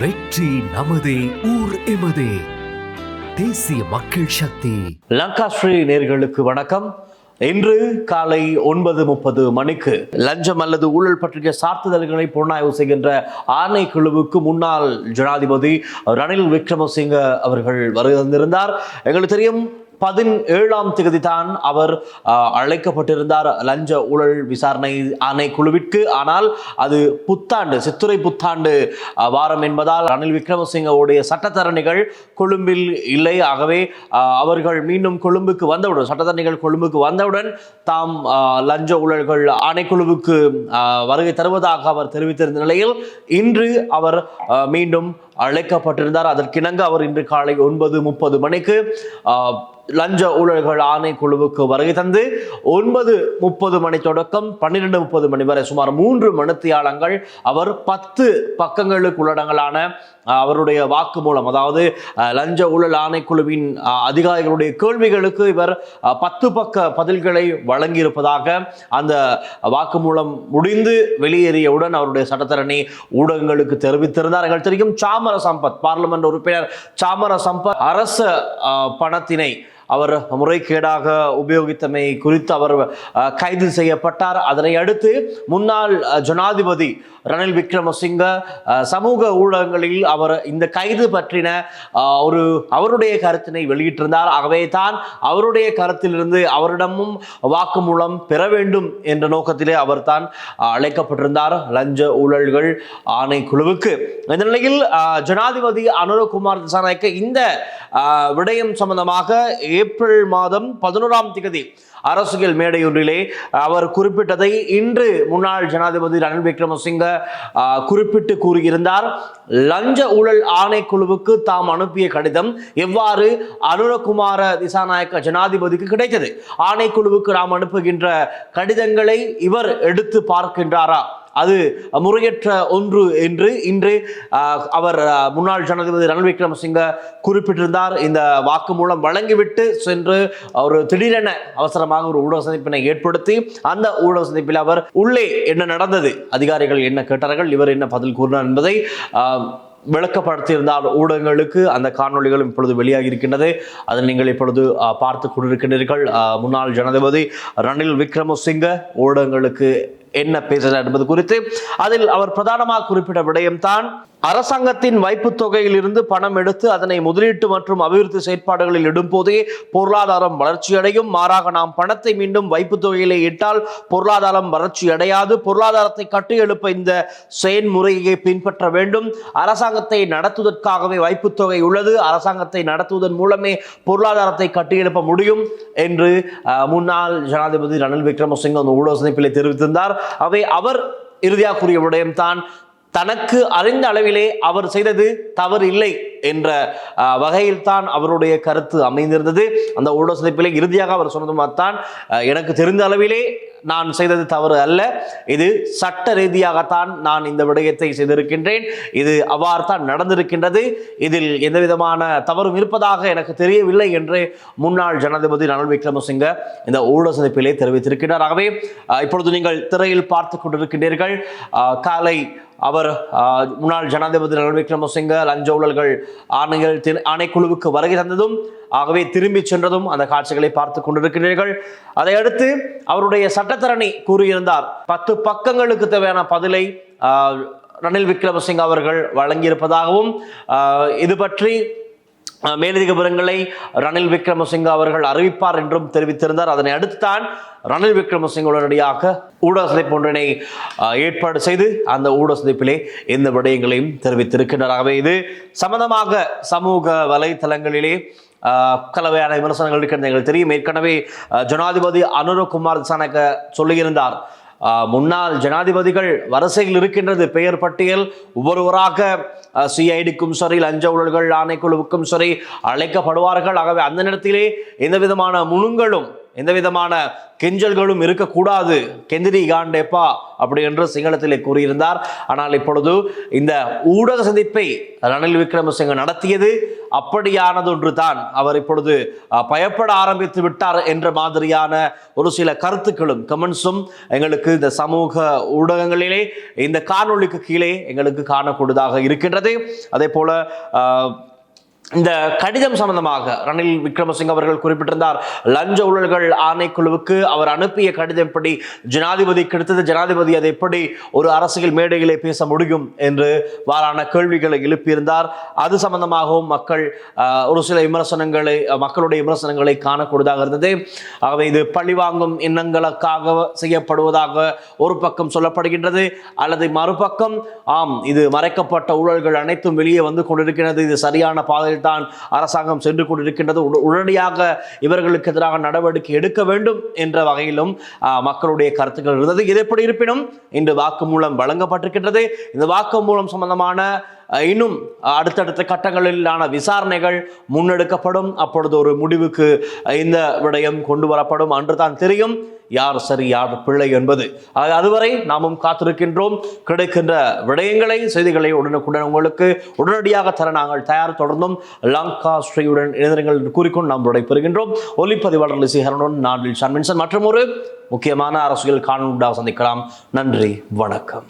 வெற்றி நமதே ஊர் எமதே. தேசிய மக்கள் சக்தி. லங்காஸ்ரீ நேர்களுக்கு வணக்கம். இன்று காலை ஒன்பது முப்பது மணிக்கு லஞ்சம் அல்லது ஊழல் பற்றிய சார்த்துதல்களை புலனாய்வு செய்கின்ற ஆணைக்குழுவுக்கு முன்னாள் ஜனாதிபதி ரணில் விக்ரமசிங்க அவர்கள் வருகை தந்திருந்தார். எங்களுக்கு தெரியும் பதினேழாம் தேதி தான் அவர் அழைக்கப்பட்டிருந்தார். லஞ்ச ஊழல் விசாரணை ஆணைக்குழுவிற்கு ஆனால் அது புத்தாண்டு சித்துரை புத்தாண்டு வாரம் என்பதால் ரணில் விக்ரமசிங்கவுடைய சட்டத்தரணிகள் கொழும்பில் இல்லை. ஆகவே அவர்கள் மீண்டும் கொழும்புக்கு வந்தவுடன் சட்டத்தரணிகள் கொழும்புக்கு வந்தவுடன் தாம் லஞ்ச ஊழல்கள் ஆணைக்குழுவுக்கு வருகை தருவதாக அவர் தெரிவித்திருந்த நிலையில் இன்று அவர் மீண்டும் அழைக்கப்பட்டிருந்தார். அதற்கிணங்க அவர் இன்று காலை ஒன்பது முப்பது மணிக்கு லஞ்ச ஊழல்கள் ஆணைக்குழுவுக்கு வருகை தந்து ஒன்பது முப்பது மணி தொடக்கம் பன்னிரெண்டு முப்பது மணி வரை சுமார் மூன்று மணித்தியாலங்கள் அவர் பத்து பக்கங்களுக்கு உள்ளடங்கலான அவருடைய வாக்குமூலம் அதாவது லஞ்ச ஊழல் ஆணைக்குழுவின் அதிகாரிகளுடைய கேள்விகளுக்கு இவர் பத்து பக்க பதில்களை வழங்கியிருப்பதாக அந்த வாக்குமூலம் முடிந்து வெளியேறியவுடன் அவருடைய சட்டத்தரணி ஊடகங்களுக்கு தெரிவித்திருந்தார் எங்களுக்கு தெரியும் சாமர சம்பத் பார்லிமெண்ட் உறுப்பினர் சாமர சம்பத் அரச பணத்தினை அவர் முறைகேடாக உபயோகித்தமை குறித்து அவர் கைது செய்யப்பட்டார். அதனை அடுத்து முன்னாள் ஜனாதிபதி ரணில் விக்ரமசிங்க சமூக ஊடகங்களில் அவர் இந்த கைது பற்றின ஒரு அவருடைய கருத்தினை வெளியிட்டிருந்தார். ஆகவே தான் அவருடைய கருத்திலிருந்து அவரிடமும் வாக்குமூலம் பெற வேண்டும் என்ற நோக்கத்திலே அவர் தான் அழைக்கப்பட்டிருந்தார். லஞ்ச ஊழல்கள் ஆணைக்குழுவுக்கு. இந்த நிலையில் ஜனாதிபதி அனுரகுமார் திசாநாயக்க இந்த விடயம் சம்பந்தமாக ஏப்ரல் மாதம் பதினோராம் திகதி அரசியல் மேடையொன்றிலே அவர் குறிப்பிட்டதை இன்று முன்னாள் ஜனாதிபதி ரணில் விக்ரமசிங்க குறிப்பிட்டு கூறியிருந்தார். லஞ்ச ஊழல் ஆணைக்குழுவுக்கு தாம் அனுப்பிய கடிதம் எவ்வாறு அனுரகுமார திசாநாயக்க ஜனாதிபதிக்கு கிடைத்தது? ஆணைக்குழுவுக்கு நாம் அனுப்புகின்ற கடிதங்களை இவர் எடுத்து பார்க்கின்றாரா? அது முறையற்ற ஒன்று என்று இன்று அவர் முன்னாள் ஜனாதிபதி ரணில் விக்ரமசிங்க குறிப்பிட்டிருந்தார். இந்த வாக்குமூலம் வழங்கிவிட்டு சென்று ஒரு திடீரென அவசரமாக ஒரு ஊடக சந்திப்பினை ஏற்படுத்தி அந்த ஊடக சந்திப்பில் அவர் உள்ளே என்ன நடந்தது அதிகாரிகள் என்ன கேட்டார்கள் இவர் என்ன பதில் கூறினார் என்பதை விளக்கப்படுத்தியிருந்தால் ஊடகங்களுக்கு. அந்த காணொலிகளும் இப்பொழுது வெளியாகி இருக்கின்றது அதை நீங்கள் இப்பொழுது பார்த்து கொண்டிருக்கின்றீர்கள். முன்னாள் ஜனாதிபதி ரணில் விக்ரமசிங்க ஊடகங்களுக்கு என்ன பேசினார் என்பது குறித்து அதில் அவர் பிரதானமாக குறிப்பிட்ட விடயம்தான் அரசாங்கத்தின் வைப்பு தொகையில் இருந்து பணம் எடுத்து அதனை முதலீட்டு மற்றும் அபிவிருத்தி செயற்பாடுகளில் இடும்போதே பொருளாதாரம் வளர்ச்சியடையும். மாறாக நாம் பணத்தை மீண்டும் வைப்பு தொகையிலே இட்டால் பொருளாதாரம் வளர்ச்சி அடையாது பொருளாதாரத்தை கட்டியெழுப்ப இந்த செயன்முறையை பின்பற்ற வேண்டும். அரசாங்கத்தை நடத்துவதற்காகவே வைப்பு தொகை உள்ளது. அரசாங்கத்தை நடத்துவதன் மூலமே பொருளாதாரத்தை கட்டியெழுப்ப முடியும் என்று முன்னாள் ஜனாதிபதி ரணில் விக்ரமசிங்க அந்த ஊடக சந்திப்பில் தெரிவித்திருந்தார். அவை அவர் இறுதியாக கூறிய விடயம்தான். தனக்கு அறிந்த அளவிலே அவர் செய்தது தவறு இல்லை என்ற வகையில் வகையில்தான் அவருடைய கருத்து அமைந்திருந்தது. அந்த ஊடக சந்திப்பிலே இறுதியாக அவர் சொன்னது தான் எனக்கு தெரிந்த அளவிலே நான் செய்தது தவறு அல்ல. இது சட்ட ரீதியாகத்தான் நான் இந்த விடயத்தை செய்திருக்கின்றேன். இது அவ்வாறு தான் நடந்திருக்கின்றது. இதில் எந்த விதமான தவறும் இருப்பதாக எனக்கு தெரியவில்லை என்று முன்னாள் ஜனாதிபதி ரணில் விக்ரமசிங்க இந்த ஊடக சந்திப்பிலே தெரிவித்திருக்கிறார் ஆகவே இப்பொழுது நீங்கள் திரையில் பார்த்து கொண்டிருக்கின்றீர்கள். காலை அவர் முன்னாள் ஜனாதிபதி ரணில் விக்ரமசிங்க லஞ்ச ஊழல்கள் ஆணைகள் திரு- ஆணைக்குழுவுக்கு வருகை தந்ததும் ஆகவே திரும்பி சென்றதும் அந்த காட்சிகளை பார்த்து கொண்டிருக்கிறீர்கள். அதையடுத்து அவருடைய சட்டத்தரணி கூறியிருந்தார் பத்து பக்கங்களுக்கு தேவையான பதிலை ரணில் விக்ரமசிங்க அவர்கள் வழங்கியிருப்பதாகவும் இது பற்றி மேலதிக விவரங்களை ரணில் விக்ரமசிங்க அவர்கள் அறிவிப்பார் என்றும் தெரிவித்திருந்தார். அதனை அடுத்துதான் ரணில் விக்ரமசிங்க உடனடியாக ஊடக சந்திப்பு ஒன்றினை ஏற்பாடு செய்து அந்த ஊடக சந்திப்பிலே இந்த விடயங்களையும் தெரிவித்திருக்கின்றார். ஆகவே இது சம்பந்தமாக சமூக வலைத்தளங்களிலே கலவையான விமர்சனங்கள் இருக்கிறது. தெரியும். ஏற்கனவே ஜனாதிபதி ஜனாதிபதி அனுரகுமார் திசானக்க சொல்லியிருந்தார். முன்னாள் ஜனாதிபதிகள் வரிசையில் இருக்கின்றது. பெயர் பட்டியல் ஒவ்வொருவராக சிஐடிக்கும் சரி லஞ்ச ஊழல்கள் ஆணைக்குழுவுக்கும் சரி அழைக்கப்படுவார்கள். ஆகவே அந்த நேரத்திலே எந்த விதமான முழுங்களும் எந்த விதமான கெஞ்சல்களும் இருக்கக்கூடாது. கெந்திரி காண்டேப்பா அப்படி என்று சிங்களத்திலே கூறியிருந்தார். ஆனால் இப்பொழுது இந்த ஊடக சந்திப்பை ரணில் விக்ரமசிங்க நடத்தியது. அப்படியானதொன்று தான் அவர் இப்பொழுது பயப்பட ஆரம்பித்து விட்டார் என்ற மாதிரியான ஒரு சில கருத்துக்களும் கமெண்ட்ஸும் எங்களுக்கு இந்த சமூக ஊடகங்களிலே இந்த காணொளிக்கு கீழே எங்களுக்கு காணக்கூடியதாக இருக்கின்றது. அதே போல இந்த கடிதம் சம்பந்தமாக ரணில் விக்ரமசிங்க அவர்கள் குறிப்பிட்டிருந்தார். லஞ்ச ஊழல்கள் ஆணைக்குழுவுக்கு அவர் அனுப்பிய கடிதம் எப்படி ஜனாதிபதி கிடைத்தது ஜனாதிபதி அதை எப்படி ஒரு அரசியல் மேடையிலே பேச முடியும் என்று வாரான கேள்விகளை எழுப்பியிருந்தார். அது சம்பந்தமாகவும் மக்கள் ஒரு சில விமர்சனங்களை மக்களுடைய விமர்சனங்களை காணக்கூடியதாக இருந்தது. ஆகவே இது பழிவாங்கும் எண்ணங்களுக்காக செய்யப்படுவதாக ஒரு பக்கம் சொல்லப்படுகின்றது அல்லது மறுபக்கம் ஆம் இது மறைக்கப்பட்ட ஊழல்கள் அனைத்தும் வெளியே வந்து கொண்டிருக்கிறது இது சரியான பாதையில் தான் அரசாங்கம் சென்று கொண்டிருக்கின்றது. உட- உடனடியாக இவர்களுக்கு எதிராக நடவடிக்கை எடுக்க வேண்டும் என்ற வகையிலும் மக்களுடைய கருத்துக்கள் இருந்தது. இது எப்படி இருப்பினும் இன்று வாக்குமூலம் வழங்கப்பட்டிருக்கின்றது. இந்த வாக்குமூலம் சம்பந்தமான இன்னும் அடுத்தடுத்த கட்டங்களிலான விசாரணைகள் முன்னெடுக்கப்படும். அப்பொழுது ஒரு முடிவுக்கு இந்த விடயம் கொண்டு வரப்படும் அன்று தான் தெரியும். யார் சரி யார் பிள்ளை என்பது. அதுவரை நாமும் காத்திருக்கின்றோம். கிடைக்கின்ற விடயங்களை செய்திகளை உடனுக்குடன் உங்களுக்கு உடனடியாக தர நாங்கள் தயார். தொடர்ந்தும் லங்கா ஸ்ரீயுடன் இணைந்திருங்கள் என்று கூறிக்கொண்டு நாம் விடைபெறுகின்றோம். ஒலிப்பதிவாளர் லிசி ஹரனுடன் நாடில் சன்மின்சன் மற்றும் ஒரு முக்கியமான அரசியல் காணொலியாக சந்திக்கலாம். நன்றி வணக்கம்.